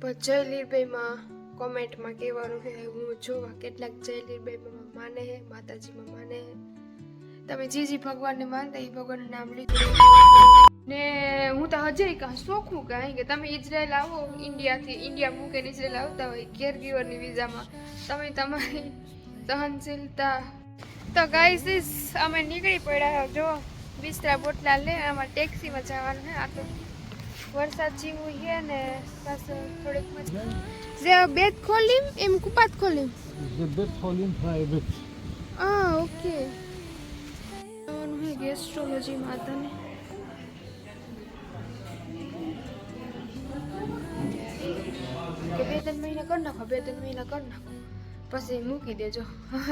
પણ કોમેન્ટમાં કહેવાનું છે, હું જોવા કેટલાક જયલીરભાઈમાં માને હે, માતાજીમાં માને હે. તમે જે જે ભગવાનને માનતા એ ભગવાનનું નામ લીધું. ને હું તો હજી કાં શોખું કાંઈ કે તમે ઇઝરાયલ આવો, ઇન્ડિયાથી, ઇન્ડિયા મૂકીને ઇઝરાયલ આવતા હોય કેર ગીવરની વિઝામાં. તમે તમારી સહનશીલતા. તો ગાઈસ અમે નીકળી પડ્યા. જો, બિસ્તરા બોટલા લે આમાં ટેક્સીમાં જવાનું હે આ તો વરસાદ જેવું છે ને બસ થોડીક મજા જે બેત ખોલીમ એમ કુપાત ખોલીમ. The ખોલીમ falling private. આ ઓકે. જવાનું હે ગેસ્ટ્રોલોજી માતાને. કે બે ત્રણ મહિના કરી નાખો બે ત્રણ મહિના કરી નાખો. પછી મૂકી દેજો.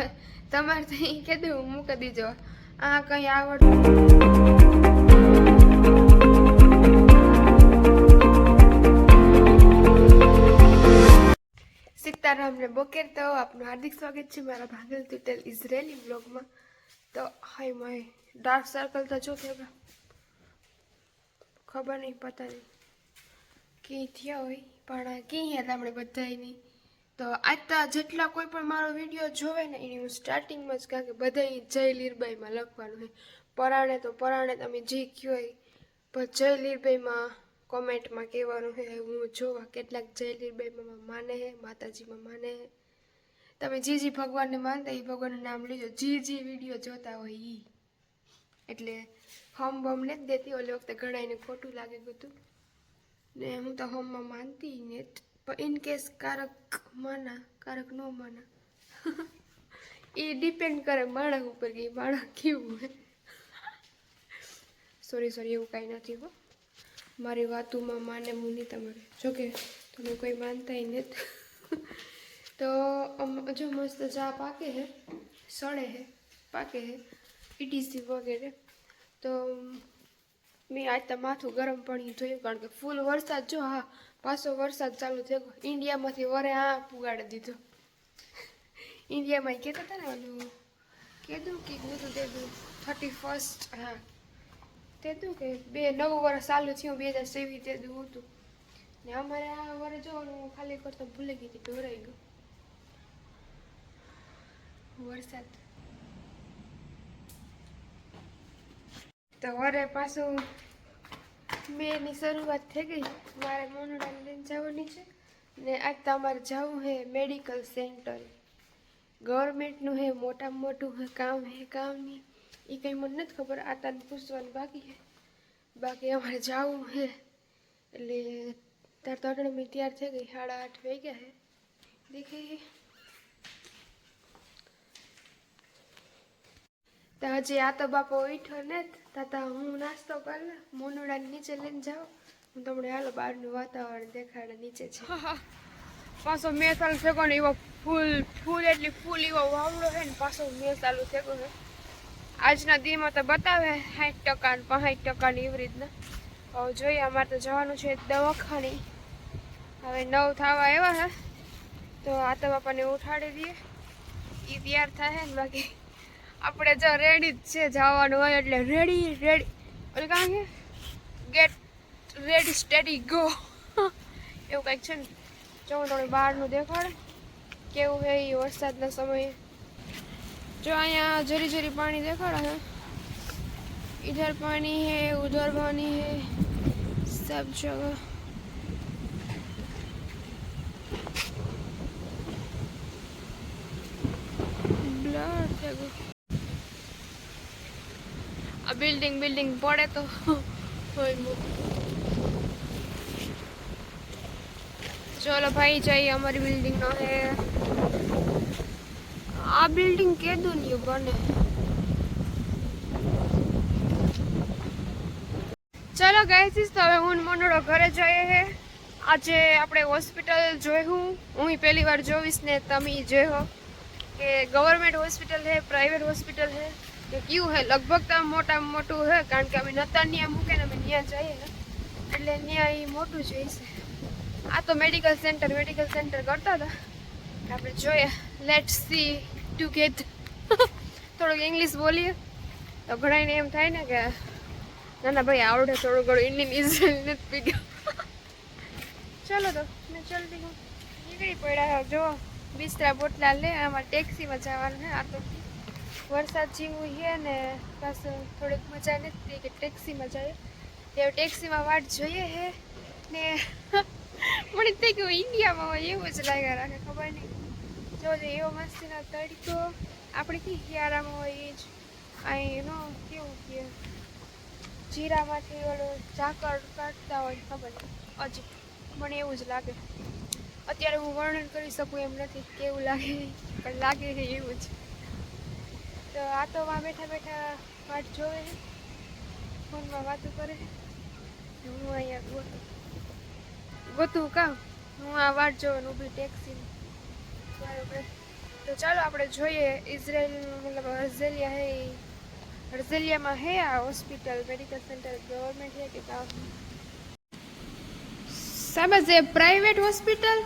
તમારે તો કીધું મૂકી દેજો. આ કંઈ આવડતું સીતારામને બોકેર તો આપનું હાર્દિક સ્વાગત છે મારા ભાગલ તૂટેલ ઇઝરાયેલી બ્લોગમાં. તો હાય મય ડાર્ક સર્કલ તો જો કે ખબર નહીં, પતા નહીં. કી થયા હોય, પણ કી હતા આપણે બધાય નહીં. તો આજ તો જેટલા કોઈ પણ મારો વીડિયો જોવે ને, એની હું સ્ટાર્ટિંગમાં જ કારણ કે બધા જય લીરબાઈમાં લખવાનું હોય પરાણે તો પરાણે તમે જે કહો હોય, પણ જય લીરબાઈમાં કોમેન્ટમાં કહેવાનું છે, હું જોવા કેટલાક જય લીરબાઈમાં માને હે માતાજીમાં માને હે તમે જે જે ભગવાનને માનતા એ ભગવાનનું નામ લીધો જે જે વીડિયો જોતા હોય એ એટલે હમ બમ ને જ દેતી. ઓલી વખતે ઘણાઈને ખોટું લાગે બધું. ને હું તો હોમમાં માનતી ને. પણ ઇન કેસ કારક માના, કારક ન માના. એ ડિપેન્ડ કરે માણસ ઉપર કે એ માણસ કેવું હોય સોરી સોરી એવું કાંઈ નથી હો. મારી વાતોમાં માને મુની તમારે. જોકે તમે કોઈ માનતા નથી. તો જો મસ્ત ચા પાકે હે, સડે હે, પાકે હે ઇટીસી વગેરે. તો મેં આજ તો માથું ગરમ પાણી જોયું કારણ કે ફૂલ વરસાદ, જો હા, પાછો વરસાદ ચાલુ થયો, ઇન્ડિયામાંથી વરે આ પુગાડી દીધો. ઇન્ડિયામાં કહેતા હતા ને ઓલું, કીધું કે નહોતું તેતું થર્ટી ફર્સ્ટ હા તેતું કે બે નવું વર્ષ ચાલુ થયું, બે હજાર સેવી તેતું હતું. ને અમારે આ વર્ષ જો હું ખાલી કરતો ભૂલી ગઈ હતી ઢોરાઈ ગયું. વરસાદ. તો વરે પાછું મેની શરૂઆત થઈ ગઈ. મારે મોનડાને લઈને જવાની છે. ને આજ તો અમારે જવું હે મેડિકલ સેન્ટર. ગવર્મેન્ટનું હે, મોટામાં મોટું હે, કામ હે, કામ નહીં એ કંઈ મને નથી ખબર. આ તને પૂછવાનું બાકી છે. બાકી અમારે જવું છે. એટલે તાર તો અટણ મેં તૈયાર થઈ ગઈ. સાડા આઠ વાગ્યા છે. દેખાય તો હજી આ તો બાપો ઉઠ્યો ને તાતા હું નાસ્તો કર મોનુડા નીચે લઈને જાઉં. હું તમને હાલો બહારનું વાતાવરણ દેખાડે નીચે છે. પાછો મેં ચાલુ ને એવો ફૂલ ફૂલ, એટલી ફૂલ એવો વાવડો છે ને પાછો મેં ચાલુ ને આજના દીમાં તો બતાવે, સાઠ ટકા ને પાંઠ ટકા ને એવી રીતના. જોઈએ, અમારે તો જવાનું છે દવાખાને. હવે નવ થવા આવ્યા હે, તો આ તો બાપાને ઉઠાડી દઈએ. એ તૈયાર થાય ને બાકી. આપણે જો રેડી જ છે જવાનું હોય એટલે રેડી રેડી ઓલું કાં કે? ગેટ રેડી સ્ટેડી ગો એવું કંઈક છે ને. જો હું તમને બહારનું દેખાડે. કેવું છે એ વરસાદના સમયે? જો અહીંયા જરી જરી પાણી દેખાડે છે इधर पानी है उधर पानी है सब जगह Blur થઈ ગયું. આ બિલ્ડિંગ બિલ્ડિંગ પડે તો હોય મોટું. ચલો ભાઈ જઈએ અમારી બિલ્ડિંગ નો હે આ બિલ્ડિંગ કેદું નહીં બને. ચલો ગઈશીશ તો હવે હું મનોડો ઘરે જઈએ હે. આજે આપણે હોસ્પિટલ જોયું. હું પહેલી વાર જોઈશ ને તમે જોયો કે ગવર્મેન્ટ હોસ્પિટલ હે પ્રાઇવેટ હોસ્પિટલ હે. કે કયું હે? લગભગ તો મોટામાં મોટું હે, કારણ કે અમે નતા ત્યાં મૂકે ને અમે ત્યાં જઈએ ને એટલે ત્યાં એ મોટું જોઈશે. આ તો મેડિકલ સેન્ટર મેડિકલ સેન્ટર કરતા હતા આપણે જોઈએ લેટ સી ટુ ગેટ થોડુંક ઇંગ્લિશ બોલીએ. તો ઘણાને એમ થાય ને કે ના ના ભાઈ, આવડે થોડું ઘણું ઇન્ડિયન ઇઝરાયલ નથી પી ગયો ચલો તો, મેં જલ્દી હું નીકળી પડ્યા જો બિસ્તરા બોટલા લે આમાં ટેક્સીમાં જવાનું હે, આ તો વરસાદ જેવું છે ને, બસ થોડીક મજા નથી કે ટેક્સીમાં જાય તે ટેક્સીમાં વાટ જોઈએ હે ને, મને તે કે ઇન્ડિયામાં હોય એવું જ લાગ્યા રાખે ખબર નહીં. જો જો એવો મસ્તીનો તડકો આપણે કી હિયારામાં હોય એ જ અહીં એનો કેવું કે જીરામાંથી ઓલો ઝાકળ કાઢતા હોય ખબર? હજી. મને એવું જ લાગે. અત્યારે હું વર્ણન કરી શકું એમ નથી કેવું લાગે, પણ લાગે છે એવું જ. તો આ તો માં બેઠા બેઠા વાટ જોવે છે. ફોનમાં વાતો કરે હું અહીંયા ગોતું ગોતું કામ? હું આ વાટ જોવાનું ઊભી ટેક્સી બરાબર તો ચાલો આપણે જોઈએ ઇઝરાયલ મતલબ અર્ઝેલિયા હે ઈ અર્ઝેલિયામાં હે આ હોસ્પિટલ મેડિકલ સેન્ટર ગવર્મેન્ટ હે કે કા સાહેબ જે પ્રાઇવેટ હોસ્પિટલ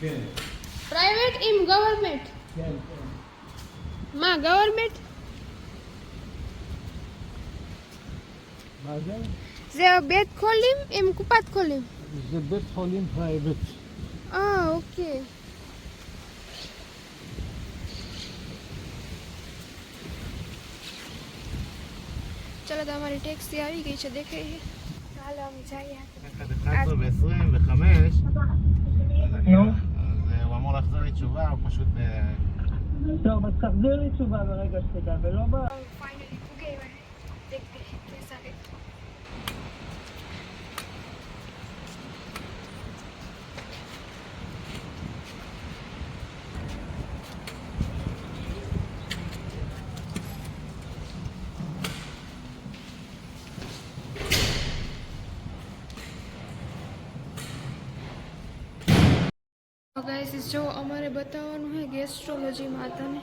כן, પ્રાઇવેટ ઇમ ગવર્મેન્ટ כן, માં ગવર્મેન્ટ מה זה? זה בית חולים עם קופת חולים. זה בית חולים פרייבט. אה, אוקיי. ચલો તો અમારી ટેક્સી આવી ગઈ છે દેખાય છે ચાલો અમે જઈએ אחד ב-25, נו, אז הוא אמור לחזור לי תשובה, הוא פשוט ב... טוב, אז תחזיר לי תשובה ברגע שתדע, ולא ב... ગાઈસ જો અમારે બતાવવાનું છે ગેસ્ટ્રોલોજી માતાને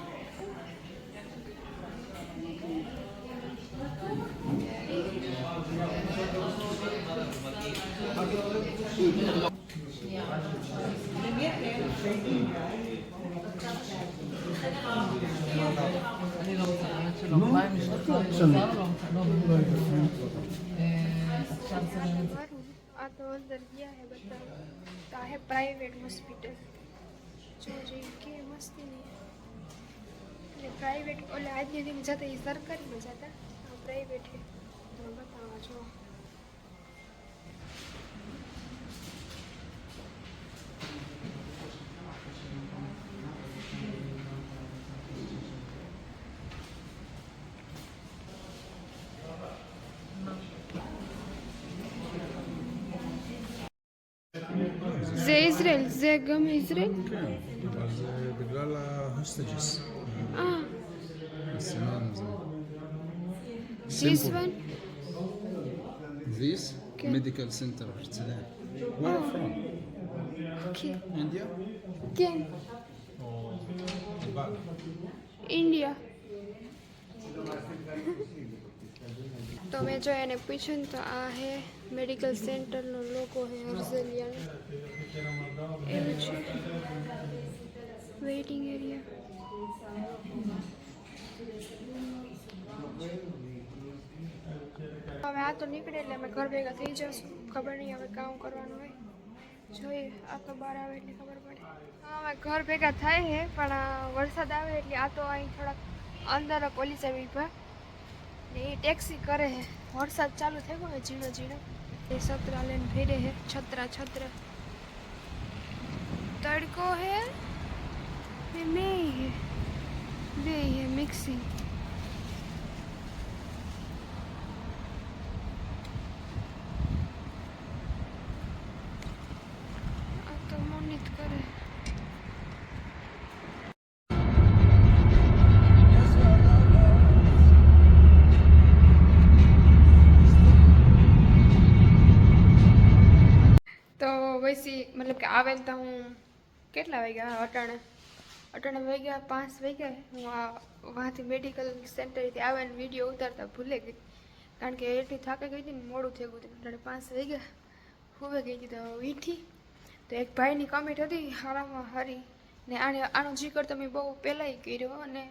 આ તો અંદર ગયા હે બધા તો આ હે પ્રાઇવેટ હોસ્પિટલ જો જે કે મસ્તી નહીં એટલે પ્રાઇવેટ ઓલે આજની દિન જતા એ સરકારીમાં જતા પ્રાઇવેટ હે તમે બતાવવા જો זיגזג גם העברית? כן, אבל זה בגלל ההוסטג'ס. אה. הסימן הזה. This one? This? Okay. Medical Center, Sudan. Where are you from? Oh. Okay. India? Again. Or India. તો મેં જો એને પૂછ્યું તો આ હે મેડિકલ સેન્ટરનો લોકો હે હર્ઝલિયાનો એવું છે. વેઇટિંગ એરિયા હવે આ તો નીકળે એટલે અમે ઘર ભેગા થઈ જશું. ખબર નહીં હવે કામ કરવાનું હોય. જોઈએ, આ તો બહાર આવે એટલે ખબર પડે. હા, હવે ઘર ભેગા થાય છે પણ વરસાદ આવે એટલે આ તો અહીં થોડાક અંદર પોલીસ આવી વિભાગ ને એ ટેક્સી કરે છે વરસાદ ચાલુ થઈ ગયો ઝીણો ઝીણો એ સતરા લઈને ફેરે છે છત્રા છત્ર તડકો હે ને મેં હે બે હે મિક્સિંગ તો હું કેટલા વાગ્યા? અટાણે અટાણે વાગ્યા, પાંચ વાગ્યા. હું આ વાંથી મેડિકલ સેન્ટરથી આવીને વીડિયો ઉતારતા ભૂલે ગઈ. કારણ કે એટલી થાકી ગઈ હતી ને મોડું થઈ ગયું અટાણે પાંચ વાગ્યા. હુવે ગઈ હતી તો વીઠી તો એક ભાઈની કમેન્ટ હતી, હારામાં હારી. ને આને, આનો જીકર તમે બહુ પહેલાંય કર્યો અને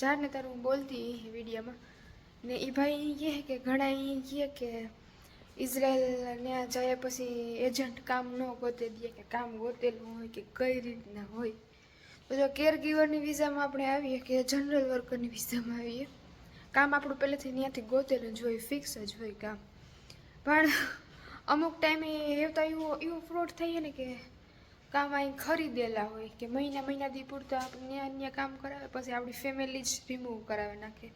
જાણને તારું બોલતી વિડીયોમાં ને એ ભાઈ કહે કે, ઘણા એ કહે કે ઇઝરાયલ ત્યાં જાય પછી એજન્ટ કામ ન ગોતે, દે કે કામ ગોતેલું હોય કે કઈ રીતના હોય. તો જો કેર વિઝામાં આપણે આવીએ કે જનરલ વર્કરની વિઝામાં આવીએ. કામ આપણું પહેલેથી ત્યાંથી ગોતેલું જ હોય ફિક્સ જ હોય કામ. પણ અમુક ટાઈમે એવું તો એવું એવું ફ્રોડ થઈએ ને કે કામ અહીં ખરીદેલા હોય કે મહિના મહિનાથી પૂરતા આપણે ત્યાં કામ કરાવે, પછી આપણી ફેમિલી જ રિમૂવ કરાવી નાખે.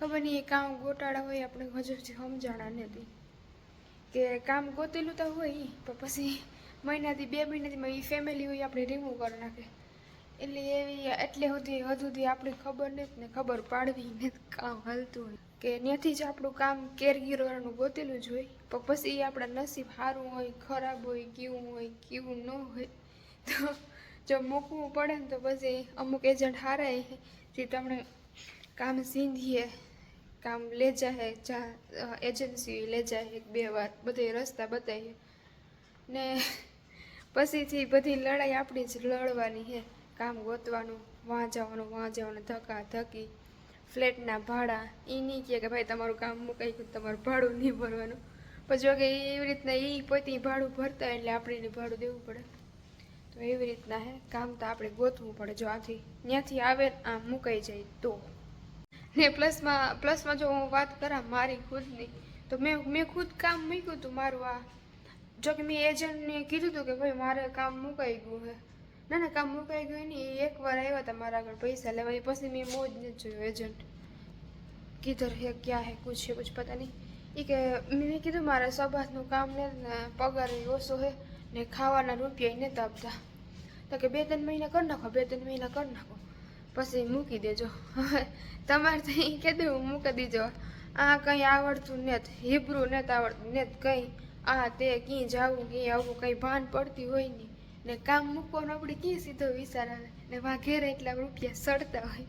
ખબર નહીં એ કામ ગોટાળા હોય, આપણે હજુ સમજાણા નથી. કે કામ ગોતેલું તો હોય પણ પછી મહિનાથી બે મહિનાથી એ ફેમિલી હોય આપણે રિમૂવ કરી નાખે. એટલે એવી એટલે સુધી, હજુ સુધી આપણી ખબર નથી ને ખબર પાડવી ને કામ હલતું હોય. કે ત્યાંથી જ આપણું કામ કેરગીરોનું ગોતેલું જ હોય. પણ પછી એ આપણા નસીબ સારું હોય, ખરાબ હોય, કેવું હોય, કેવું ન હોય, તો જો મૂકવું પડે ને તો પછી અમુક એજન્ટ હારાય જે તમને કામ સીંધીએ. કામ લે જાય જા એજન્સી લે એક બે વાર, બધે રસ્તા બતાવીએ. ને પછીથી બધી લડાઈ આપણી જ લડવાની છે કામ ગોતવાનું, વાં જવાનું વાં જવાનું, ધક્કા ધકી ફ્લેટના ભાડા એ નહીં કહે કે ભાઈ તમારું કામ મુકાઈ ગયું, તમારું ભાડું નહીં ભરવાનું. પછી કે એવી રીતના એ પોતે ભાડું ભરતા એટલે આપણે ભાડું દેવું પડે. તો એવી રીતના હે, કામ તો આપણે ગોતવું પડે જો આથી ત્યાંથી આવે આમ મુકાઈ જાય તો. ને પ્લસમાં પ્લસમાં જો હું વાત કરા મારી ખુદની, તો મેં મેં ખુદ કામ મૂક્યું હતું મારું આ. જો કે મેં એજન્ટને કીધું હતું કે ભાઈ મારે કામ મુકાઈ ગયું છે ના ના, કામ મુકાઈ ગયું નહીં એ એકવાર આવ્યા હતા મારા આગળ પૈસા લેવા, એ પછી મેં મોજ નથી જોયું એજન્ટ કિધર હે ક્યાં હે, કુછ હે, કુછ પતા નહીં. એ કે, મેં કીધું મારા સબાસનું કામ ને ને પગાર ઓછો હે, ને ખાવાના રૂપિયા નથી આપતા. તો કે બે ત્રણ મહિના કરી નાખો બે ત્રણ મહિના કરી નાખો. પછી મૂકી દેજો. હવે તમારે તો એ કીધું મૂકી દીજો. આ કંઈ આવડતું નેત, હિબ્રુ નથી આવડતું નેત કંઈ. આ તે ક્યાં જાવું, ક્યાં આવું કંઈ ભાન પડતી હોય નહીં. ને કામ મૂકવાનો આપણે ક્યાં સીધો વિચાર આવે? ને વા ઘેરે એટલા રૂપિયા સડતા હોય.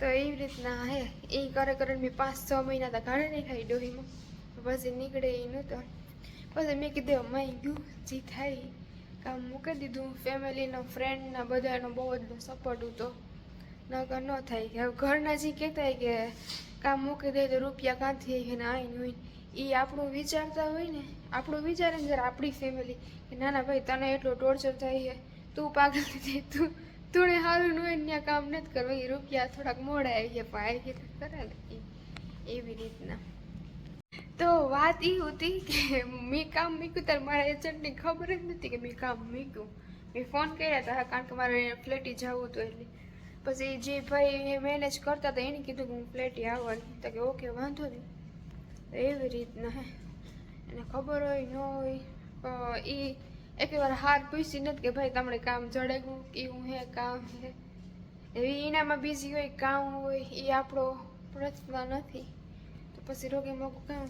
તો એવી રીતના હે. એ કરે કરે મેં પાંચ છ મહિના તો ઘાડે નહીં ખાઈ ડોહીમાં. પછી નીકળે એ નહોતો. પછી મેં કીધું મેં ગયું જી થાય. કામ મૂકી દીધું. ફેમિલીનો ફ્રેન્ડના બધાનો બહુ જ સપોર્ટ હતો. નકર ન થાય કે. હવે ઘરના જે કહેતા કે કામ મૂકી દે તો રૂપિયા કાંથી આવી ને આવીને હોય. એ આપણું વિચારતા હોય ને, આપણું વિચારે ને જરા આપણી ફેમિલી કે ના ના ભાઈ તને એટલો ટોર્ચર થાય છે તું પાગલ થઈ તું તુણે સારું ન ત્યાં કામ નથી કરવું એ રૂપિયા થોડાક મોડા આવી ગયા, પણ આવી ગયા કરે એવી રીતના. તો વાત એ હતી કે મેં કામ મૂક્યું ત્યારે મારા એજન્ટને ખબર જ નથી કે મેં કામ મૂક્યું. મેં ફોન કર્યા હતા કારણ કે મારે ફ્લેટી જવું હતું એટલે. પછી જે ભાઈ મેનેજ કરતા હતા, એને કીધું કે હું ફ્લેટી આવવાની. તો કે ઓકે વાંધો નહીં. એવી રીતના હે. એને ખબર હોય, ન હોય એ એક વાર હાર પૂછી નથી કે ભાઈ તમને કામ જડેગું કેવું હે, કામ હે. એવી એનામાં બીજી હોય, કામ હોય એ આપણો પ્રશ્ન નથી. તો પછી રોગે મોકું કામ?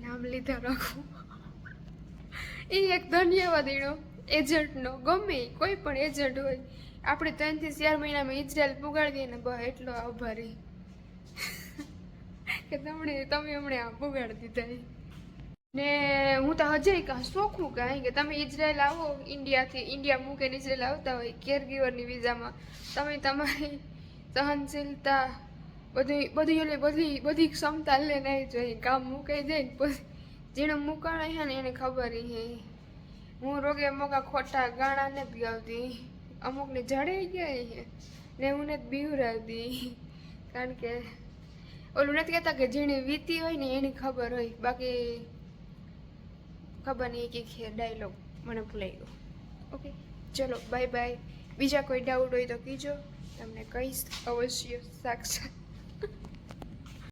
નામ લીધા રાખું. એ એક ધન્યવાદ એનો. એજન્ટનો ગમે કોઈ પણ એજન્ટ હોય. આપણે ત્રણથી ચાર મહિનામાં ઇઝરાયલ પુગાડી દઈએ ને બસ એટલો આભારી કે તમને, તમે હમણે આ પુગાડી દીધા ને હું તો હજી કાં શોખું કાંઈ કે તમે ઇઝરાયલ આવો ઇન્ડિયાથી, ઇન્ડિયા મૂકીને ઇઝરાયલ આવતા હોય કેરગીવરની વિઝામાં. તમે તમારી સહનશીલતા બધી બધી ઓલી, બધી બધી ક્ષમતા લઈને આવી જોઈએ કામ મૂકાઈ જાય પછી જેને મૂકાણ છે ને એને ખબર હે. હું રોગે મોકા ખોટા ગાણા ને પીવતી અમુકને જડાઈ ગયા છે. ને હું ને બીવરાવતી. કારણ કે ઓલું નથી કહેતા કે જેને વીતી હોય ને એની ખબર હોય. બાકી ખબર નહીં કે ડાયલોગ મને ભૂલાઈ ગયો. ઓકે ચલો બાય બાય બીજા કોઈ ડાઉટ હોય તો કીજો. તમને કહીશ અવશ્ય સાક્ષાત.